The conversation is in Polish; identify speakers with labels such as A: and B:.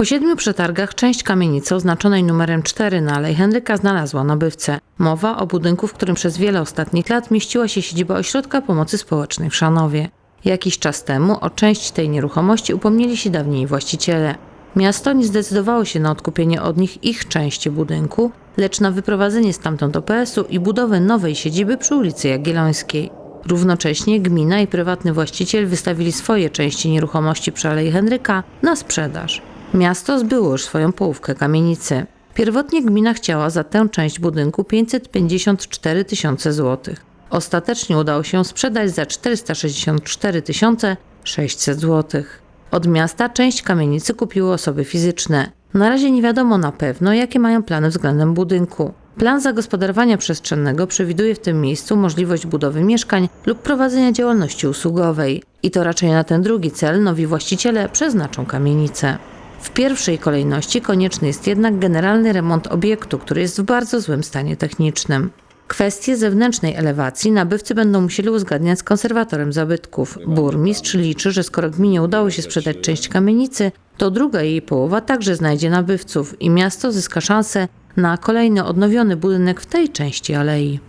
A: Po siedmiu przetargach część kamienicy oznaczonej numerem 4 na Alei Henryka znalazła nabywcę. Mowa o budynku, w którym przez wiele ostatnich lat mieściła się siedziba Ośrodka Pomocy Społecznej w Szanowie. Jakiś czas temu o część tej nieruchomości upomnieli się dawniej właściciele. Miasto nie zdecydowało się na odkupienie od nich ich części budynku, lecz na wyprowadzenie stamtąd OPS-u i budowę nowej siedziby przy ulicy Jagiellońskiej. Równocześnie gmina i prywatny właściciel wystawili swoje części nieruchomości przy Alei Henryka na sprzedaż. Miasto zbyło już swoją połówkę kamienicy. Pierwotnie gmina chciała za tę część budynku 554 tysiące złotych. Ostatecznie udało się sprzedać za 464 600 złotych. Od miasta część kamienicy kupiły osoby fizyczne. Na razie nie wiadomo na pewno, jakie mają plany względem budynku. Plan zagospodarowania przestrzennego przewiduje w tym miejscu możliwość budowy mieszkań lub prowadzenia działalności usługowej. I to raczej na ten drugi cel nowi właściciele przeznaczą kamienicę. W pierwszej kolejności konieczny jest jednak generalny remont obiektu, który jest w bardzo złym stanie technicznym. Kwestie zewnętrznej elewacji nabywcy będą musieli uzgadniać z konserwatorem zabytków. Burmistrz liczy, że skoro gminie udało się sprzedać część kamienicy, to druga jej połowa także znajdzie nabywców i miasto zyska szansę na kolejny odnowiony budynek w tej części alei.